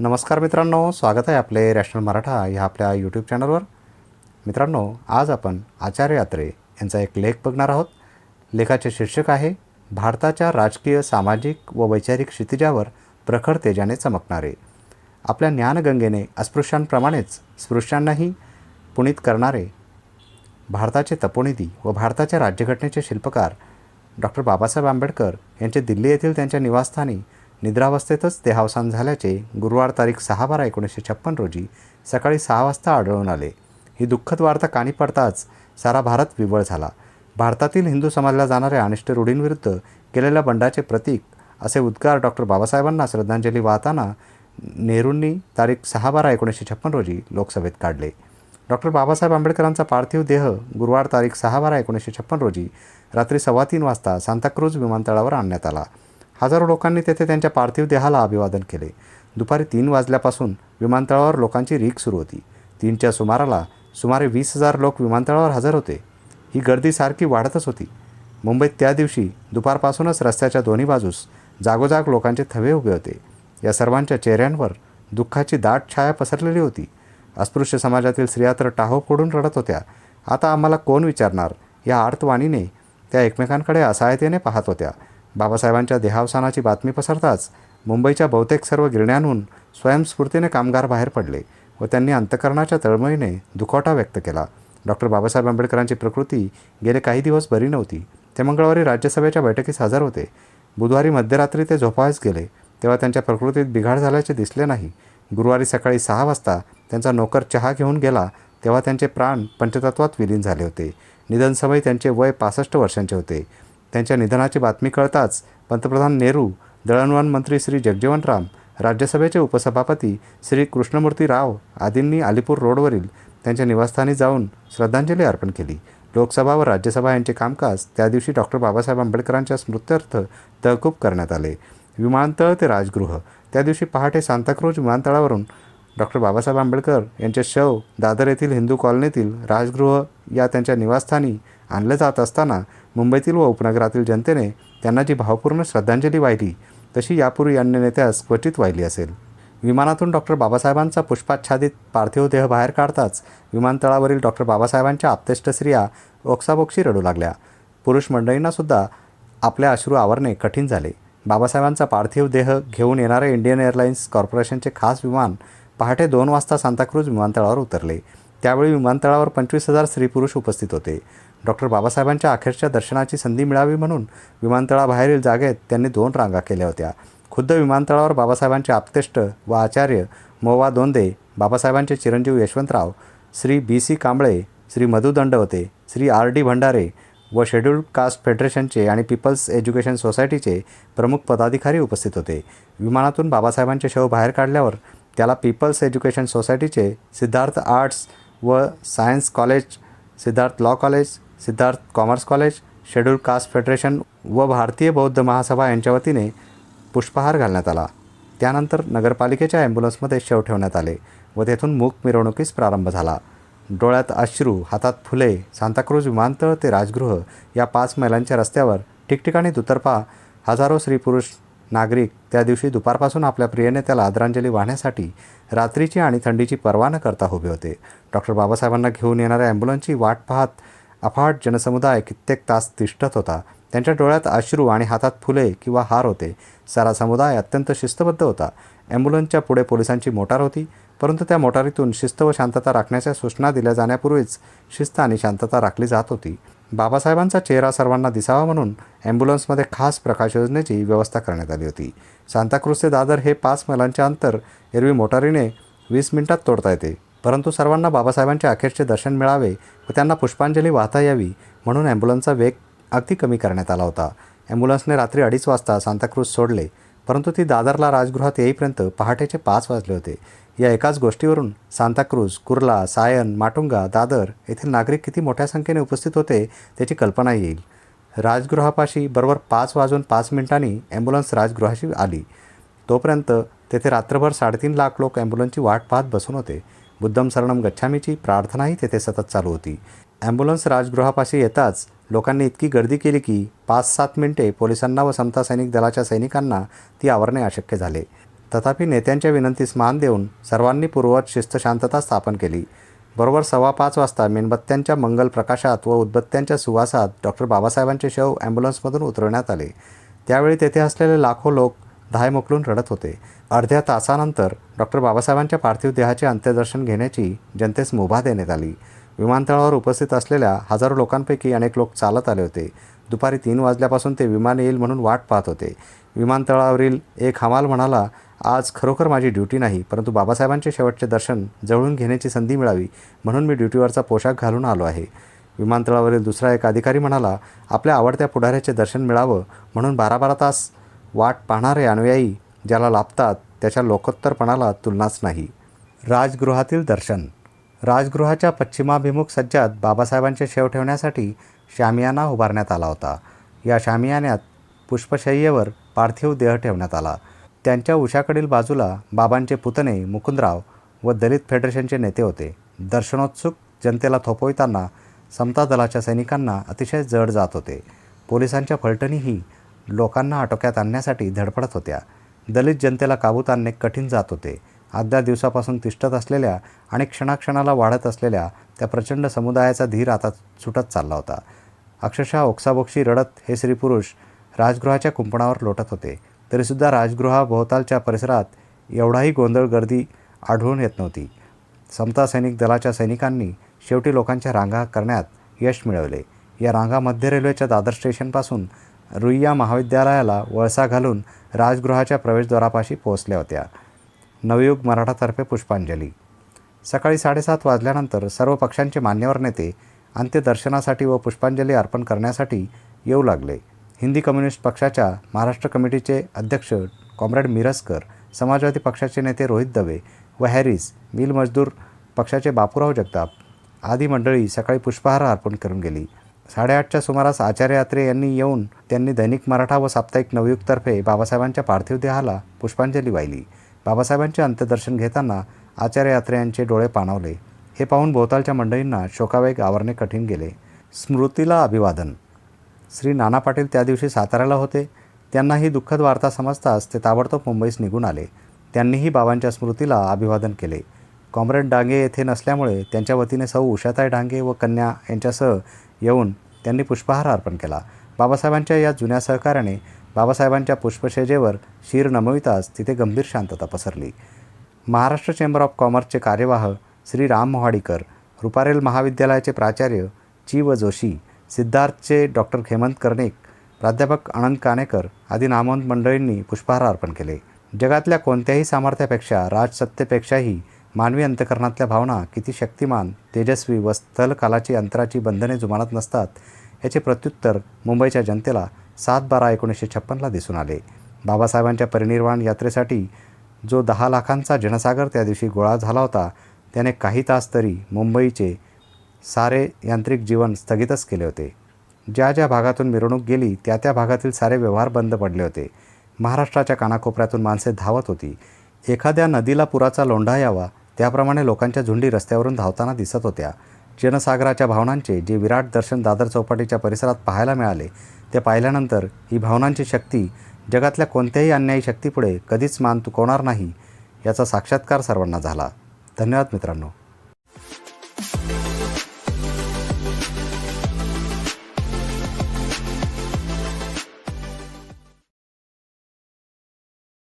नमस्कार मित्रांनो स्वागत आहे आपले रॅशनल मराठा ह्या आपल्या यूट्यूब चॅनलवर मित्रांनो आज आपण आचार्य यात्रे यांचा एक लेख बघणार आहोत. लेखाचे शीर्षक आहे भारताच्या राजकीय सामाजिक व वैचारिक क्षितिजावर प्रखर तेजाने चमकणारे. आपल्या ज्ञानगंगेने अस्पृश्यांप्रमाणेच स्पृश्यांनाही पुणित करणारे भारताचे तपोनिधी व भारताच्या राज्यघटनेचे शिल्पकार डॉक्टर बाबासाहेब आंबेडकर यांचे दिल्ली येथील त्यांच्या निवासस्थानी निद्रावस्थेतच ते हावसान झाल्याचे गुरुवार तारीख सहा बारा एकोणीसशे छप्पन रोजी सकाळी सहा वाजता आढळून आले. ही दुःखद वार्ता कानी पडताच सारा भारत विवळ झाला. भारतातील हिंदू समाजाला जाणाऱ्या अनिष्ट रूढींविरुद्ध केलेल्या बंडाचे प्रतीक असे उद्गार डॉक्टर बाबासाहेबांना श्रद्धांजली वाहताना नेहरूंनी तारीख सहा बारा एकोणीसशे छप्पन रोजी लोकसभेत काढले. डॉक्टर बाबासाहेब आंबेडकरांचा पार्थिव देह गुरुवार तारीख सहा बारा एकोणीसशे छप्पन रोजी रात्री सव्वा तीन वाजता सांताक्रूज विमानतळावर आणण्यात आला. हजारो लोकांनी तेथे त्यांच्या पार्थिव देहाला अभिवादन केले. दुपारी तीन वाजल्यापासून विमानतळावर लोकांची रीक सुरू होती. तीनच्या सुमाराला सुमारे वीस हजार लोक विमानतळावर हजर होते. ही गर्दी सारखी वाढतच होती. मुंबईत त्या दिवशी दुपारपासूनच रस्त्याच्या दोन्ही बाजूस जागोजाग लोकांचे थवे उभे होते. या सर्वांच्या चेहऱ्यांवर दुःखाची दाट छाया पसरलेली होती. अस्पृश्य समाजातील स्त्रिया तर टाहो फोडून रडत होत्या. आता आम्हाला कोण विचारणार? या आर्तवाणीने त्या एकमेकांकडे असहायतेने पाहत होत्या. बाबासाहेबांच्या देहावसानाची बातमी पसरताच मुंबईच्या बहुतेक सर्व गिरण्यांहून स्वयंस्फूर्तीने कामगार बाहेर पडले व त्यांनी अंतकरणाच्या तळमळीने दुखवटा व्यक्त केला. डॉक्टर बाबासाहेब आंबेडकरांची प्रकृती गेले काही दिवस बरी नव्हती. ते मंगळवारी राज्यसभेच्या बैठकीस हजर होते. बुधवारी मध्यरात्री ते झोपायस गेले. तेव्हा त्यांच्या प्रकृतीत बिघाड झाल्याचे दिसले नाही. गुरुवारी सकाळी सहा वाजता त्यांचा नोकर चहा घेऊन गेला तेव्हा त्यांचे प्राण पंचतत्वात विलीन झाले होते. निधनसमयी त्यांचे वय पासष्ट वर्षांचे होते. त्यांच्या निधनाची बातमी कळताच पंतप्रधान नेहरू दळणवळण मंत्री श्री जगजीवनराम राज्यसभेचे उपसभापती श्री कृष्णमूर्ती राव आदींनी अलीपूर रोडवरील त्यांच्या निवासस्थानी जाऊन श्रद्धांजली अर्पण केली. लोकसभा व राज्यसभा यांचे कामकाज त्या दिवशी डॉक्टर बाबासाहेब आंबेडकरांच्या स्मृत्यर्थ तहकूब करण्यात आले. विमानतळ ते राजगृह. त्या दिवशी पहाटे सांताक्रूज विमानतळावरून डॉक्टर बाबासाहेब आंबेडकर यांचे शव दादर येथील हिंदू कॉलनीतील राजगृह या त्यांच्या निवासस्थानी आणले जात असताना मुंबईतील व उपनगरातील जनतेने त्यांना जी भावपूर्ण श्रद्धांजली वाहिली तशी यापूर्वी अन्य नेत्यास क्वचित वाहिली असेल. विमानातून डॉक्टर बाबासाहेबांचा पुष्पाच्छादित पार्थिव देह बाहेर काढताच विमानतळावरील डॉक्टर बाबासाहेबांच्या आप्तेष्ट स्त्रिया ओक्साबोक्षी रडू लागल्या. पुरुष मंडळींनासुद्धा आपल्या अश्रू आवरणे कठीण झाले. बाबासाहेबांचा पार्थिव देह घेऊन येणारे इंडियन एअरलाइन्स कॉर्पोरेशनचे खास विमान पहाटे दोन वाजता सांताक्रूज विमानतळावर उतरले. त्यावेळी विमानतळावर पंचवीस हजार स्त्री पुरुष उपस्थित होते. डॉक्टर बाबासाहेबांच्या अखेरच्या दर्शनाची संधी मिळावी म्हणून विमानतळाबाहेरील जागेत त्यांनी दोन रांगा केल्या होत्या. खुद्द विमानतळावर बाबासाहेबांचे आप्तेष्ट व आचार्य मोवा दोंदे बाबासाहेबांचे चिरंजीव Yashwantrao Shri B C Kamble Shri Madhu Dandavate Shri R D Bhandare व शेड्यूल्ड कास्ट फेडरेशनचे आणि पीपल्स एज्युकेशन सोसायटीचे प्रमुख पदाधिकारी उपस्थित होते. विमानातून बाबासाहेबांचे शव बाहेर काढल्यावर त्याला पीपल्स एज्युकेशन सोसायटीचे सिद्धार्थ आर्ट्स व science college Siddharth law college Siddharth commerce college scheduled caste federation व भारतीय बौद्ध महासभा यांच्या वतीने पुष्पहार घालण्यात आला. त्यानंतर नगरपालिकेच्या ॲम्ब्युलन्समध्ये शव ठेवण्यात आले व तेथून मूक मिरवणुकीस प्रारंभ झाला. डोळ्यात अश्रू हातात फुले सांताक्रूज विमानतळ ते राजगृह या पाच मैलांच्या रस्त्यावर ठिकठिकाणी दुतर्फा हजारो स्त्री पुरुष नागरिक. त्या दिवशी दुपारपासून आपल्या प्रियेने त्याला आदरांजली वाहण्यासाठी रात्रीची आणि थंडीची पर्वा न करता उभे होते. डॉक्टर बाबासाहेबांना घेऊन येणाऱ्या ॲम्ब्युलन्सची वाट पाहत अफाट जनसमुदाय कित्येक तास तिष्ठत होता. त्यांच्या डोळ्यात अश्रू आणि हातात फुले किंवा हार होते. सारा समुदाय अत्यंत शिस्तबद्ध होता. ॲम्ब्युलन्सच्या पुढे पोलिसांची मोटार होती. परंतु त्या मोटारीतून शिस्त व शांतता राखण्याच्या सूचना दिल्या जाण्यापूर्वीच शिस्त आणि शांतता राखली जात होती. बाबासाहेबांचा चेहरा सर्वांना दिसावा म्हणून ॲम्ब्युलन्समध्ये खास प्रकाश योजनेची व्यवस्था करण्यात आली होती. सांताक्रूज ते दादर हे पाच मैलांचे अंतर एरवी मोटारीने वीस मिनिटात तोडता येते. परंतु सर्वांना बाबासाहेबांचे अखेरचे दर्शन मिळावे व त्यांना पुष्पांजली वाहता यावी म्हणून ॲम्ब्युलन्सचा वेग अगदी कमी करण्यात आला होता. ॲम्ब्युलन्सने रात्री अडीच वाजता सांताक्रूज सोडले. परंतु ती दादरला राजगृहात येईपर्यंत पहाटेचे पाच वाजले होते. या एकाच गोष्टीवरून सांताक्रूज कुर्ला सायन माटुंगा दादर येथील नागरिक किती मोठ्या संख्येने उपस्थित होते त्याची कल्पना येईल. राजगृहापाशी बरोबर पाच वाजून पाच मिनिटांनी ॲम्ब्युलन्स राजगृहाशी आली. तोपर्यंत तेथे रात्रभर साडेतीन लाख लोक ॲम्ब्युलन्सची वाट पाहत बसून होते. बुद्धम शरणम गच्छामीची प्रार्थनाही तेथे सतत चालू होती. ॲम्ब्युलन्स राजगृहापाशी येताच लोकांनी इतकी गर्दी केली की पाच सात मिनिटे पोलिसांना व समता सैनिक दलाच्या सैनिकांना ती आवरणे अशक्य झाले. तथापि नेत्यांच्या विनंतीस मान देऊन सर्वांनी पूर्ववत शिस्त शांतता स्थापन केली. बरोबर सव्वा पाच वाजता मेणबत्त्यांच्या मंगल प्रकाशात व उदबत्त्यांच्या सुवासात डॉक्टर बाबासाहेबांचे शव ॲम्ब्युलन्समधून उतरवण्यात आले. त्यावेळी तेथे असलेले लाखो लोक धाय मोकलून रडत होते. अर्ध्या तासानंतर डॉक्टर बाबासाहेबांच्या पार्थिव देहाचे अंत्यदर्शन घेण्याची जनतेस मुभा देण्यात आली. विमानतळावर उपस्थित असलेल्या हजारो लोकांपैकी अनेक लोक चालत आले होते. दुपारी तीन वाजल्यापासून ते विमान येईल म्हणून वाट पाहत होते. विमानतळावरील एक हमाल म्हणाला आज खरोखर माझी ड्युटी नाही परंतु बाबासाहेबांचे शेवटचे दर्शन जवळून घेण्याची संधी मिळावी म्हणून मी ड्युटीवरचा पोशाख घालून आलो आहे. विमानतळावरील दुसरा एक अधिकारी म्हणाला आपल्या आवडत्या पुढाऱ्याचे दर्शन मिळावं म्हणून बारा बारा तास वाट पाहणारे अनुयायी ज्याला लाभतात त्याच्या लोकोत्तरपणाला तुलनाच नाही. राजगृहातील दर्शन राजगृहाच्या पश्चिमाभिमुख सज्जात बाबासाहेबांचे शेव ठेवण्यासाठी शामियाना उभारण्यात आला होता. या शामियान्यात पुष्पशय्येवर पार्थिव देह ठेवण्यात आला. त्यांच्या उशाकडील बाजूला बाबांचे पुतणे मुकुंदराव व दलित फेडरेशनचे नेते होते. दर्शनोत्सुक जनतेला थोपविताना समता दलाच्या सैनिकांना अतिशय जड जात होते. पोलिसांच्या फलटणीही लोकांना आटोक्यात आणण्यासाठी धडपडत होत्या. दलित जनतेला काबूत आणणे कठीण जात होते. आदल्या दिवसापासून तिष्ठत असलेल्या आणि क्षणाक्षणाला वाढत असलेल्या त्या प्रचंड समुदायाचा धीर आता सुटत चालला होता. अक्षरशः ओक्साबोक्षी रडत हे स्त्रीपुरुष राजगृहाच्या कुंपणावर लोटत होते. तरीसुद्धा राजगृहाभोवतालच्या परिसरात एवढाही गोंधळ गर्दी आढळून येत नव्हती. समता सैनिक दलाच्या सैनिकांनी शेवटी लोकांच्या रांगा करण्यात यश मिळवले. या रांगा मध्य रेल्वेच्या दादर स्टेशनपासून रुईया महाविद्यालयाला वळसा घालून राजगृहाच्या प्रवेशद्वारापाशी पोहोचल्या होत्या. नवयुग मराठातर्फे पुष्पांजली. सकाळी साडेसात वाजल्यानंतर सर्व पक्षांचे मान्यवर नेते अंत्यदर्शनासाठी व पुष्पांजली अर्पण करण्यासाठी येऊ लागले. हिंदी कम्युनिस्ट पक्षाच्या महाराष्ट्र कमिटीचे अध्यक्ष कॉम्रेड मिरजकर समाजवादी पक्षाचे नेते रोहित दवे व हॅरिस मिल मजदूर पक्षाचे बापूराव जगताप आदी मंडळी सकाळी पुष्पहार अर्पण करून गेली. साडेआठच्या सुमारास आचार्य यात्रे यांनी येऊन त्यांनी दैनिक मराठा व साप्ताहिक नवयुगतर्फे बाबासाहेबांच्या पार्थिव देहाला पुष्पांजली वाहिली. बाबासाहेबांचे अंत्यदर्शन घेताना आचार्य यात्रे यांचे डोळे पाणावले. हे पाहून भोवतालच्या मंडळींना शोकावेग आवरणे कठीण गेले. स्मृतीला अभिवादन. श्री नाना पाटील त्या दिवशी साताऱ्याला होते. त्यांना ही दुःखद वार्ता समजताच ते ताबडतोब मुंबईस निघून आले. त्यांनीही बाबांच्या स्मृतीला अभिवादन केले. कॉम्रेड डांगे येथे नसल्यामुळे त्यांच्या वतीने सौ उषाताई डांगे व कन्या यांच्यासह येऊन त्यांनी पुष्पहार अर्पण केला. बाबासाहेबांच्या या जुन्या सहकार्याने बाबासाहेबांच्या पुष्पशेजेवर शीर नमविताच तिथे गंभीर शांतता पसरली. महाराष्ट्र चेंबर ऑफ कॉमर्सचे कार्यवाह श्री राम मोहाडीकर रुपारेल महाविद्यालयाचे प्राचार्य ची व जोशी सिद्धार्थचे डॉक्टर हेमंत कर्णिक प्राध्यापक अनंत कानेकर आदी नामवंत मंडळींनी पुष्पहार अर्पण केले. जगातल्या कोणत्याही सामर्थ्यापेक्षा राजसत्तेपेक्षाही मानवी अंतकरणातल्या भावना किती शक्तिमान तेजस्वी व स्थलकालाची अंतराची बंधने जुमानत नसतात याचे प्रत्युत्तर मुंबईच्या जनतेला सात बारा एकोणीसशे छप्पनला दिसून आले. बाबासाहेबांच्या परिनिर्वाण यात्रेसाठी जो दहा लाखांचा जनसागर त्या दिवशी गोळा झाला होता त्याने काही तास तरी मुंबईचे सारे यांत्रिक जीवन स्थगितच केले होते. ज्या ज्या भागातून मिरवणूक गेली त्या त्या भागातील सारे व्यवहार बंद पडले होते. महाराष्ट्राच्या कानाकोपऱ्यातून माणसे धावत होती. एखाद्या नदीला पुराचा लोंढा यावा त्याप्रमाणे लोकांच्या झुंडी रस्त्यावरून धावताना दिसत होत्या. जनसागराच्या भावनांचे जे विराट दर्शन दादर चौपाटीच्या परिसरात पाहायला मिळाले ते पाहिल्यानंतर ही भावनांची शक्ती जगातल्या कोणत्याही अन्यायी शक्तीपुढे कधीच मान तुकवणार नाही याचा साक्षात्कार सर्वांना झाला. धन्यवाद मित्रांनो.